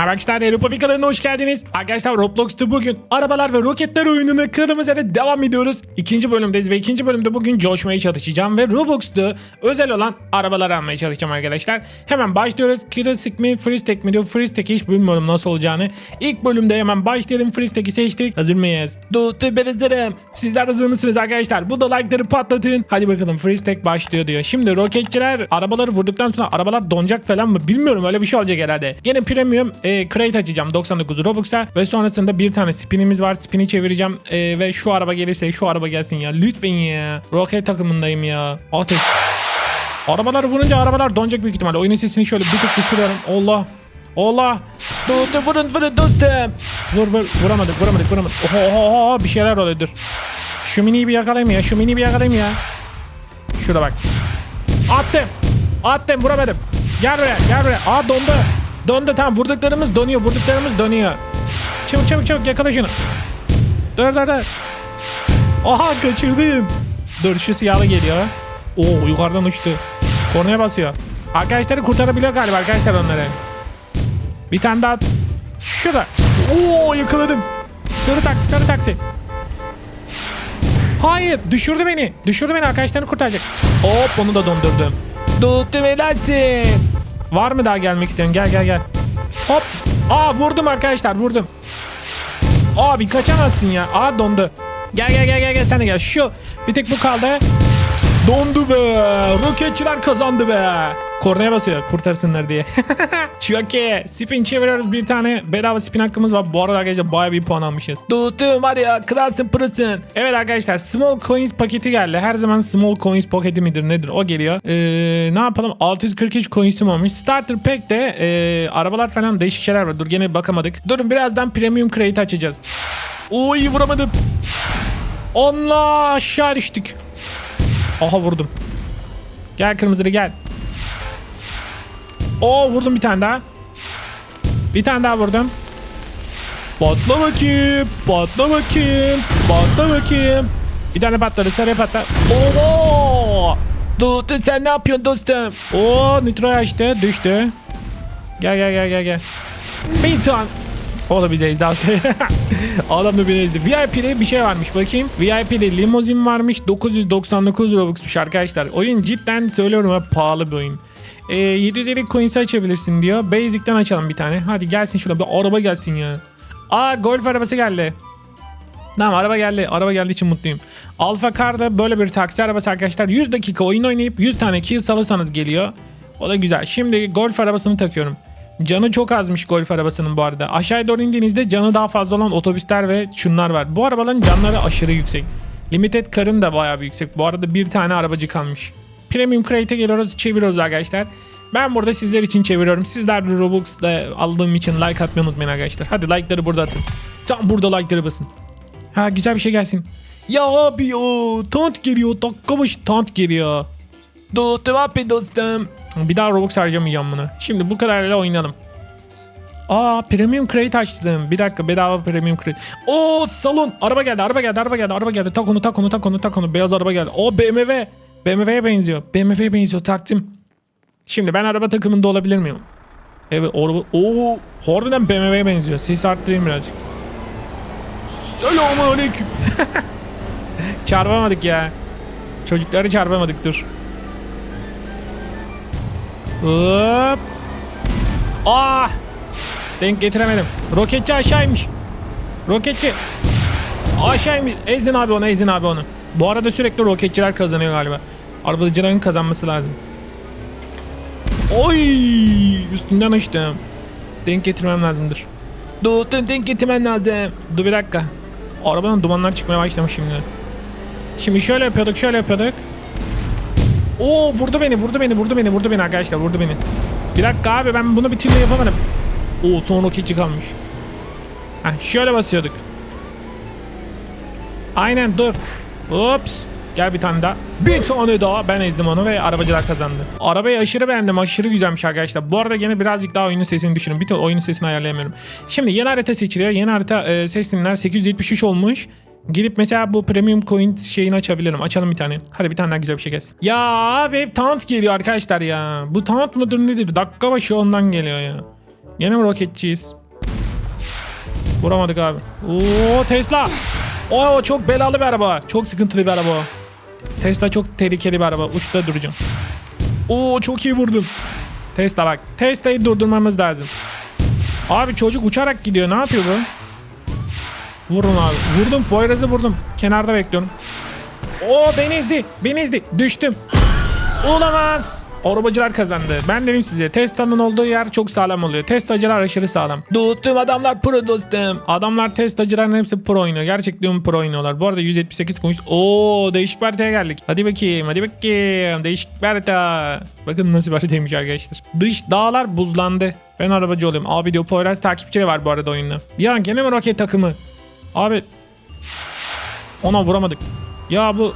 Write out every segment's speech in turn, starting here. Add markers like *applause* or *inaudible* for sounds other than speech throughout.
Merhaba arkadaşlar, Europa kanalına hoş geldiniz. Arkadaşlar Roblox'ta bugün arabalar ve roketler oyununu kaldığımız yerden devam ediyoruz. İkinci bölümdeyiz ve ikinci bölümde bugün coşmaya çalışacağım ve Roblox'ta özel olan arabalar almaya çalışacağım arkadaşlar. Hemen başlıyoruz. Klasik mi, freestyle mi diyor. Freestyle hiç bilmiyorum nasıl olacağını. İlk bölümde hemen başlayalım. Freestyle'i seçtik. Hazır mıyız? Dostum ben hazırım. Sizler hazır mısınız arkadaşlar? Bu da like'ları patlatın. Hadi bakalım freestyle başlıyor diyor. Şimdi roketçiler arabaları vurduktan sonra arabalar donacak falan mı bilmiyorum öyle bir şey olacak herhalde. Yine premium crate açacağım 99 Robux'a ve sonrasında bir tane spinimiz var. Spini çevireceğim e, ve şu araba gelirse şu araba gelsin ya. Lütfen ya. Roket takımındayım ya. Ateş. Arabalar vurunca arabalar donacak büyük ihtimalle. Oyunun sesini şöyle bir tık düşürüyorum. Allah. Allah. Dostum vurun vurun dostum. Vur vur vuramadık vuramadık vuramadık. Oho oho oho bir şeyler oluyor dur. Şu miniyi bir yakalayayım ya. Şu miniyi bir yakalayayım ya. Şurada bak. Attım. Attım vuramadım. Gel buraya gel buraya. Aa dondu. Dondu tamam vurduklarımız donuyor. Vurduklarımız donuyor. Çabuk çabuk çabuk yakala şunu. Dur dur dur. Aha kaçırdım. Dur şu siyahlı geliyor. Oo yukarıdan uçtu. Kornaya basıyor. Arkadaşları kurtarabiliyor galiba arkadaşlar onları. Bir tane daha. Şurada. Oo yakaladım. Sarı taksi sarı taksi. Hayır düşürdü beni. Düşürdü beni arkadaşlarını kurtaracak. Hop onu da dondurdum. Tuttum helalsin. Var mı daha gelmek isteyen? Gel gel gel. Hop. Aa vurdum arkadaşlar vurdum. Abi kaçamazsın ya. Aa dondu. Gel gel gel gel gel sen de gel. Şu bir tek bu kaldı. Dondu be. Roketçiler kazandı be. Kornaya basıyor kurtarsınlar diye. *laughs* İyi. Spin çeviriyoruz bir tane. Bedava spin hakkımız var. Bu arada arkadaşlar baya bir puan almışız. Dostum var ya kralsın pırısın. Evet arkadaşlar Small Coins paketi geldi. Her zaman Small Coins paketi midir nedir o geliyor. Ee, ne yapalım 643 coins'im olmuş. Starter Pack'te ee, arabalar falan değişik şeyler var. Dur gene bakamadık. Durun birazdan Premium Crate açacağız. Oy vuramadım. Allah aşağı düştük. Aha vurdum. Gel kırmızılı gel. Oo vurdum bir tane daha. Bir tane daha vurdum. Patla bakayım. Patla bakayım. Patla bakayım. Bir tane patladı. Sarıya patla. Oo! Dostum sen ne yapıyorsun dostum? Oo nitro açtı. Düştü. Gel gel gel gel gel. Bir tane. O da bize aslında. *laughs* Adam da beni. VIP'de bir şey varmış bakayım. VIP'de limozin varmış. 999 Robux'muş arkadaşlar. Oyun cidden söylüyorum ha pahalı bir oyun. Ee, 750 coins açabilirsin diyor. Basic'ten açalım bir tane. Hadi gelsin şurada bir araba gelsin ya. Aa golf arabası geldi. Tamam araba geldi. Araba geldiği için mutluyum. Alfa Car'da böyle bir taksi arabası arkadaşlar. 100 dakika oyun oynayıp 100 tane kill alırsanız geliyor. O da güzel. Şimdi golf arabasını takıyorum. Canı çok azmış golf arabasının bu arada. Aşağıya doğru indiğinizde canı daha fazla olan otobüsler ve şunlar var. Bu arabaların canları aşırı yüksek. Limited Car'ın da bayağı bir yüksek. Bu arada bir tane arabacı kalmış. Premium Crate'e geliyoruz çeviriyoruz arkadaşlar. Ben burada sizler için çeviriyorum. Sizler de Robux'la aldığım için like atmayı unutmayın arkadaşlar. Hadi like'ları burada atın. Tam burada like'ları basın. Ha güzel bir şey gelsin. Ya abi ya tant geliyor dakika başı tant geliyor. Dostum abi dostum. Bir daha Robux harcamayacağım bunu. Şimdi bu kadarıyla oynayalım. Aa premium crate açtım. Bir dakika bedava premium crate. Oo salon. Araba geldi araba geldi araba geldi araba geldi. Tak onu tak onu tak onu tak onu. Beyaz araba geldi. O BMW. BMW'ye benziyor. BMW'ye benziyor taktım. Şimdi ben araba takımında olabilir miyim? Evet araba. Oo harbiden BMW'ye benziyor. Ses arttırayım birazcık. Selamun aleyküm. *laughs* çarpamadık ya. Çocukları çarpamadık dur. Hop. Ah! Denk getiremedim. Roketçi aşağıymış. Roketçi. Aşağıymış. Ezdin abi onu, ezdin abi onu. Bu arada sürekli roketçiler kazanıyor galiba. Arabacıların kazanması lazım. Oy! Üstünden açtım. Denk getirmem lazımdır. Dur, dur, denk getirmem lazım. Dur bir dakika. Arabanın dumanlar çıkmaya başlamış şimdi. Şimdi şöyle yapıyorduk, şöyle yapıyorduk. Oo vurdu beni, vurdu beni, vurdu beni, vurdu beni arkadaşlar, vurdu beni. Bir dakika abi ben bunu bir türlü yapamadım. Oo son roketçi kalmış. Heh, şöyle basıyorduk. Aynen dur. Ups. Gel bir tane daha. Bir tane daha. Ben ezdim onu ve arabacılar kazandı. Arabayı aşırı beğendim. Aşırı güzelmiş arkadaşlar. Bu arada yine birazcık daha oyunun sesini düşürün. Bir türlü oyunun sesini ayarlayamıyorum. Şimdi yeni harita seçiliyor. Yeni harita e, seçimler 873 olmuş. Gidip mesela bu premium coin şeyini açabilirim. Açalım bir tane. Hadi bir tane daha güzel bir şey gelsin. Ya abi hep taunt geliyor arkadaşlar ya. Bu taunt mudur nedir? Dakika başı ondan geliyor ya. Yine mi roketçiyiz? Vuramadık abi. Oo Tesla. Oo çok belalı bir araba. Çok sıkıntılı bir araba. Tesla çok tehlikeli bir araba. Uçta duracağım. Oo çok iyi vurdum. Tesla bak. Tesla'yı durdurmamız lazım. Abi çocuk uçarak gidiyor. Ne yapıyor bu? Vurun abi. Vurdum. Poyraz'ı vurdum. Kenarda bekliyorum. Oo beni ezdi. Beni ezdi. Düştüm. Olamaz. Arabacılar kazandı. Ben dedim size Tesla'nın olduğu yer çok sağlam oluyor. Tesla'cılar aşırı sağlam. Dostum adamlar pro dostum. Adamlar Tesla'cıların hepsi pro oynuyor. Gerçekten pro oynuyorlar. Bu arada 178 konuş. Oo değişik bir haritaya geldik. Hadi bakayım hadi bakayım. Değişik bir harita. Bakın nasıl bir haritaymış arkadaşlar. Dış dağlar buzlandı. Ben arabacı olayım. Abi diyor Poyraz takipçileri var bu arada oyunda. Ya gene mi roket takımı? Abi ona vuramadık. Ya bu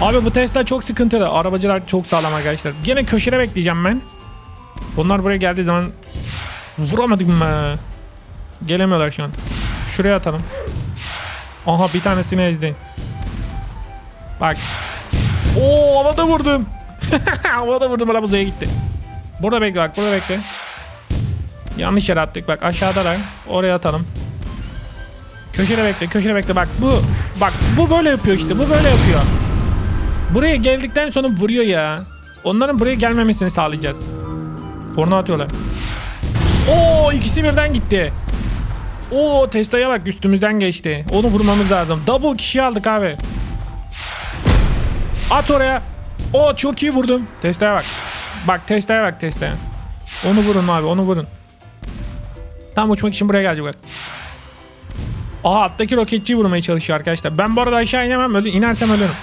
Abi bu Tesla çok sıkıntılı. Arabacılar çok sağlam arkadaşlar. Gene köşede bekleyeceğim ben. Bunlar buraya geldiği zaman vuramadık mı? Gelemiyorlar şu an. Şuraya atalım. Aha bir tanesini ezdi. Bak. Oo havada vurdum. *laughs* havada vurdum araba uzaya gitti. Burada bekle bak burada bekle. Yanlış yere attık bak aşağıdalar. Oraya atalım. Köşede bekle köşede bekle bak bu bak bu böyle yapıyor işte bu böyle yapıyor. Buraya geldikten sonra vuruyor ya. Onların buraya gelmemesini sağlayacağız. Korna atıyorlar. Oo ikisi birden gitti. Oo Tesla'ya bak üstümüzden geçti. Onu vurmamız lazım. Double kişi aldık abi. At oraya. Oo çok iyi vurdum. Tesla'ya bak. Bak Tesla'ya bak Tesla'ya. Onu vurun abi onu vurun. Tam uçmak için buraya gelecek bak. Aa alttaki roketçiyi vurmaya çalışıyor arkadaşlar. Ben bu arada aşağı inemem. Ölü, inersem ölürüm.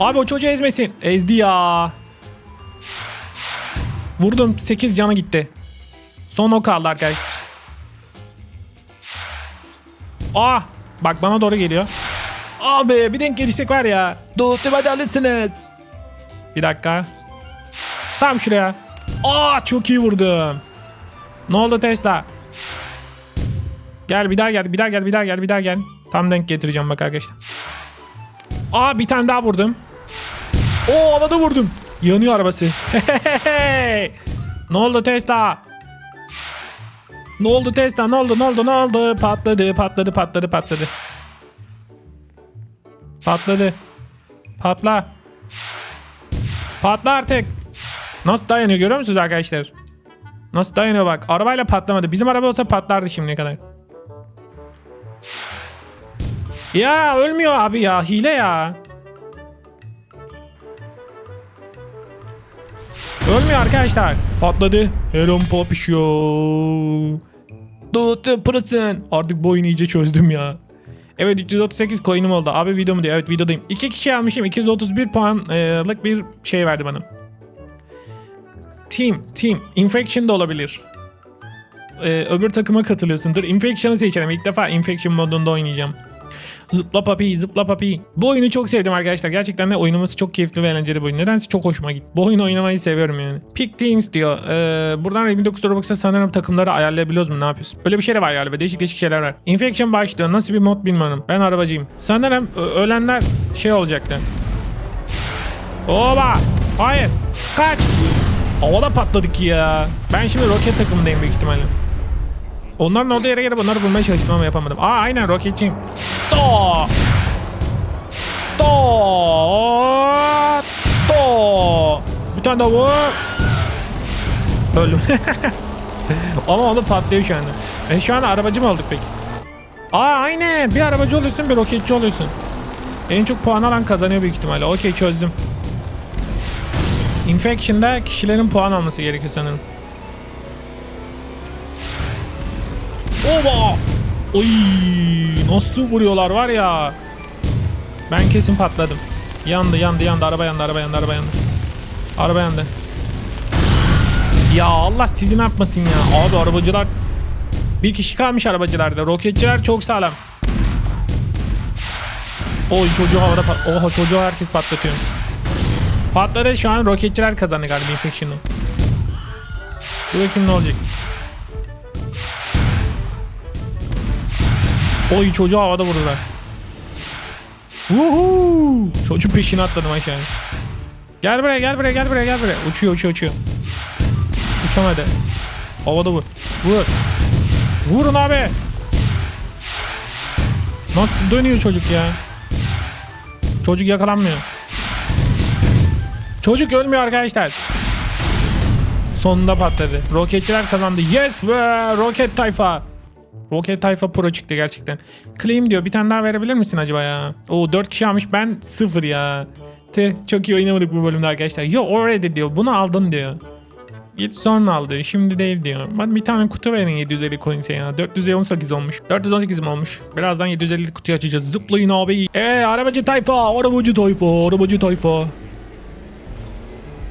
Abi o çocuğu ezmesin. Ezdi ya. Vurdum. 8 canı gitti. Son o kaldı arkadaşlar. Ah. Bak bana doğru geliyor. Abi bir denk gelişsek var ya. Dostum hadi alırsınız. Bir dakika. Tam şuraya. Aa çok iyi vurdum. Ne oldu Tesla? Gel bir daha gel bir daha gel bir daha gel bir daha gel. Tam denk getireceğim bak arkadaşlar. Aa bir tane daha vurdum. Oo havada vurdum. Yanıyor arabası. *laughs* ne oldu Tesla? Ne oldu Tesla? Ne oldu? Ne oldu? Ne oldu? Patladı, patladı, patladı, patladı. Patladı. Patla. Patla artık. Nasıl dayanıyor görüyor musunuz arkadaşlar? Nasıl dayanıyor bak. Arabayla patlamadı. Bizim araba olsa patlardı şimdiye kadar. Ya ölmüyor abi ya. Hile ya. Ölmüyor arkadaşlar. Patladı. Hello Pop Show. Dostum pırısın. Artık bu oyunu iyice çözdüm ya. Evet 338 coin'im oldu. Abi video mu diyor? Evet videodayım. İki kişi almışım. 231 puanlık bir şey verdi bana. Team. Team. Infection da olabilir. Ee, öbür takıma katılıyorsundur. Infection'ı seçelim. İlk defa Infection modunda oynayacağım. Zıpla papi, zıpla papi. Bu oyunu çok sevdim arkadaşlar. Gerçekten de oynaması çok keyifli ve eğlenceli bir oyun. Nedense çok hoşuma gitti. Bu oyunu oynamayı seviyorum yani. Pick Teams diyor. Ee, buradan 29 Robux'a sanırım takımları ayarlayabiliyoruz mu? Ne yapıyoruz? Öyle bir şey de var galiba. Değişik değişik şeyler var. Infection başlıyor. Nasıl bir mod bilmiyorum. Ben arabacıyım. Sanırım ölenler şey olacaktı. Oba! Hayır! Kaç! Havada patladık ya. Ben şimdi roket takımındayım büyük ihtimalle. Onların olduğu yere gelip onları bulmaya çalıştım ama yapamadım. Aa aynen roketçiyim. Do! Do! Do! Bir tane daha vur. Öldüm. *laughs* ama onu patlıyor şu anda. E şu an arabacı mı olduk peki? Aa aynen. Bir arabacı oluyorsun bir roketçi oluyorsun. En çok puan alan kazanıyor büyük ihtimalle. Okey çözdüm. Infection'da kişilerin puan alması gerekiyor sanırım. Oba! Oy! Nasıl vuruyorlar var ya. Ben kesin patladım. Yandı yandı yandı araba yandı araba yandı araba yandı. Araba yandı. Ya Allah sizi ne yapmasın ya. Abi arabacılar bir kişi kalmış arabacılarda. Roketçiler çok sağlam. Oy çocuğu havada pat Oha çocuğu herkes patlatıyor. Patladı şu an roketçiler kazandı galiba Infection'ı. Dur bakayım ne olacak. Oy çocuğu havada vurdular. Woohoo! Çocuğun peşine atladım aşağıya. Gel buraya gel buraya gel buraya gel buraya. Uçuyor uçuyor uçuyor. Uçamadı. Havada vur. Vur. Vurun abi. Nasıl dönüyor çocuk ya? Çocuk yakalanmıyor. Çocuk ölmüyor arkadaşlar. Sonunda patladı. Roketçiler kazandı. Yes be! Roket tayfa. Roket tayfa pro çıktı gerçekten. Claim diyor. Bir tane daha verebilir misin acaba ya? Oo 4 kişi almış. Ben 0 ya. Tüh çok iyi oynamadık bu bölümde arkadaşlar. Yo already diyor. Bunu aldın diyor. Git sonra al. Şimdi değil diyor. Hadi bir tane kutu verin 750 coins'e ya. 418 olmuş. 418 mi olmuş? Birazdan 750 kutuyu açacağız. Zıplayın abi. Eee arabacı tayfa. Arabacı tayfa. Arabacı tayfa.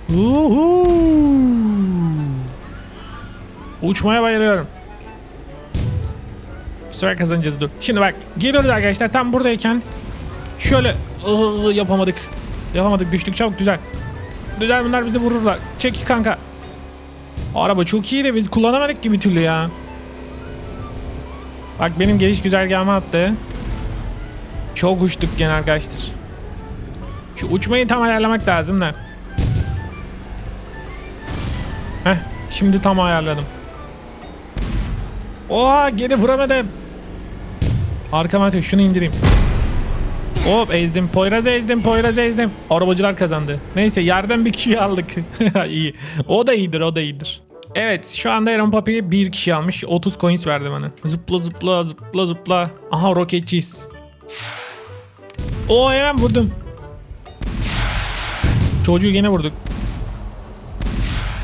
Uhu. Uçmaya bayılıyorum. Bu sefer kazanacağız dur. Şimdi bak geliyoruz arkadaşlar tam buradayken şöyle ıı, yapamadık. Yapamadık düştük çabuk güzel. Güzel bunlar bizi vururlar. Çek kanka. Araba çok iyi de biz kullanamadık gibi türlü ya. Bak benim geliş güzergahıma attı. Çok uçtuk gene arkadaşlar. Şu uçmayı tam ayarlamak lazım da. Heh şimdi tam ayarladım. Oha geri vuramadım. Arkama atıyor şunu indireyim. Hop ezdim. Poyraz ezdim. Poyraz ezdim. Arabacılar kazandı. Neyse yerden bir kişi aldık. *laughs* İyi. O da iyidir. O da iyidir. Evet şu anda Aaron Papi'ye bir kişi almış. 30 coins verdi bana. Zıpla zıpla zıpla zıpla. Aha roketçiyiz. O hemen vurdum. Çocuğu yine vurduk.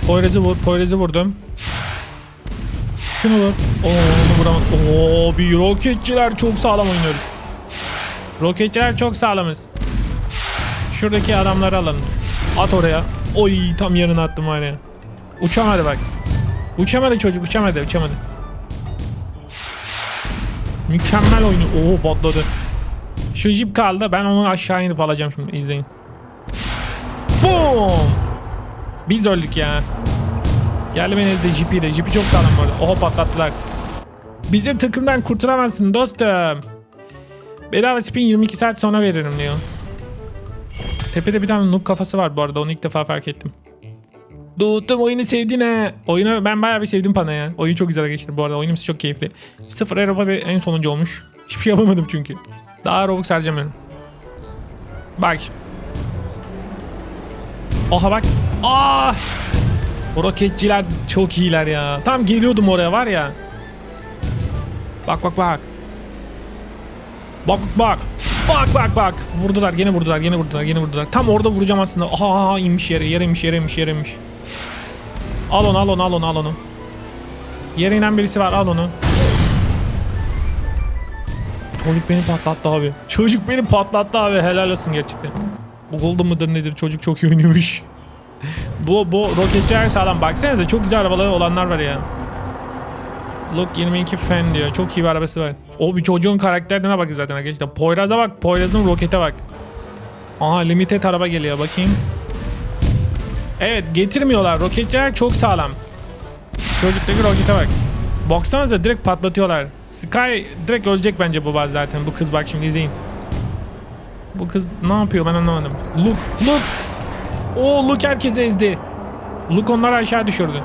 Poyraz'ı vur. Poyraz'ı vurdum. Şunu vur. Oo onu vuramadım. Oo bir roketçiler çok sağlam oynuyoruz. Roketçiler çok sağlamız. Şuradaki adamları alalım. At oraya. Oy tam yanına attım ya. Uçamadı bak. Uçamadı çocuk uçamadı uçamadı. Mükemmel oyunu. Oo patladı. Şu jip kaldı. Ben onu aşağı inip alacağım şimdi. izleyin. Boom! Biz öldük ya. Beni ezdi jipi çok sağlam bu arada. Oha patlattılar. Bizim takımdan kurtulamazsın dostum. Bedava spin 22 saat sonra veririm diyor. Tepede bir tane noob kafası var bu arada onu ilk defa fark ettim. Dostum oyunu sevdin ha. Oyunu ben bayağı bir sevdim pana ya. Oyun çok güzel geçti bu arada. Oyunumuz çok keyifli. Sıfır Europa ve en sonuncu olmuş. Hiçbir şey yapamadım çünkü. Daha Robux harcamıyorum. Bak. Oha bak. Ah! O roketçiler çok iyiler ya. Tam geliyordum oraya var ya. Bak bak bak. Bak bak. Bak bak bak. Vurdular gene vurdular gene vurdular gene vurdular. Tam orada vuracağım aslında. Aha, aha inmiş yere yere inmiş yere inmiş yere inmiş. Al onu al onu al onu al onu. Yere inen birisi var al onu. Çocuk beni patlattı abi. Çocuk beni patlattı abi helal olsun gerçekten. Bu golden mıdır nedir çocuk çok iyi oynuyormuş. Bu bu roketçiler sağlam. Baksanıza çok güzel arabaları olanlar var ya. Look 22 fan diyor. Çok iyi bir arabası var. O bir çocuğun karakterine bak zaten arkadaşlar. Poyraz'a bak. Poyraz'ın rokete bak. Aha limited araba geliyor bakayım. Evet getirmiyorlar. Roketçiler çok sağlam. Çocuktaki rokete bak. Baksanıza direkt patlatıyorlar. Sky direkt ölecek bence bu baz zaten. Bu kız bak şimdi izleyin. Bu kız ne yapıyor ben anlamadım. Look look. Oo Luke herkese ezdi. Luke onları aşağı düşürdü.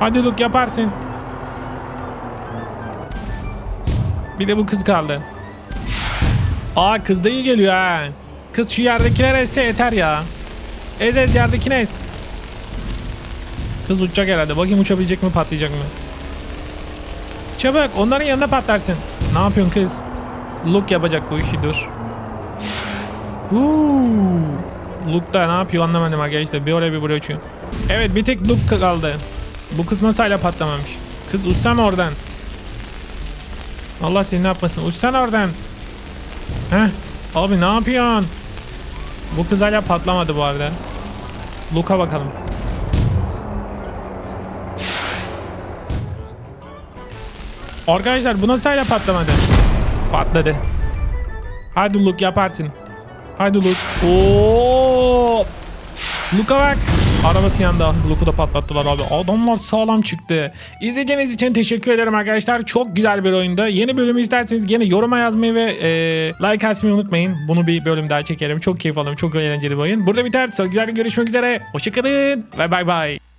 Hadi Luke yaparsın. Bir de bu kız kaldı. Aa kız da iyi geliyor ha. Kız şu yerdekiler ezse yeter ya. Ez ez yerdekine ez. Kız uçacak herhalde. Bakayım uçabilecek mi patlayacak mı? Çabuk onların yanına patlarsın. Ne yapıyorsun kız? Look yapacak bu işi dur. Uuu. Luke da ne yapıyor anlamadım arkadaşlar. Bir oraya bir buraya uçuyor. Evet bir tek Luke kaldı. Bu kız nasıl patlamamış? Kız uçsana oradan. Allah seni ne yapmasın. Uçsana oradan. Heh. Abi ne yapıyorsun? Bu kız hala patlamadı bu arada. Luke'a bakalım. Arkadaşlar bu nasıl hala patlamadı? Patladı. Hadi Luke yaparsın. Hadi Luke. Oo! Luke'a bak. Arabası yanında. Luke'u da patlattılar abi. Adamlar sağlam çıktı. İzlediğiniz için teşekkür ederim arkadaşlar. Çok güzel bir oyunda. Yeni bölümü isterseniz gene yoruma yazmayı ve e, like atmayı unutmayın. Bunu bir bölüm daha çekerim. Çok keyif aldım. Çok eğlenceli bir oyun. Burada biter. Videoda görüşmek üzere. Hoşçakalın ve bay bay.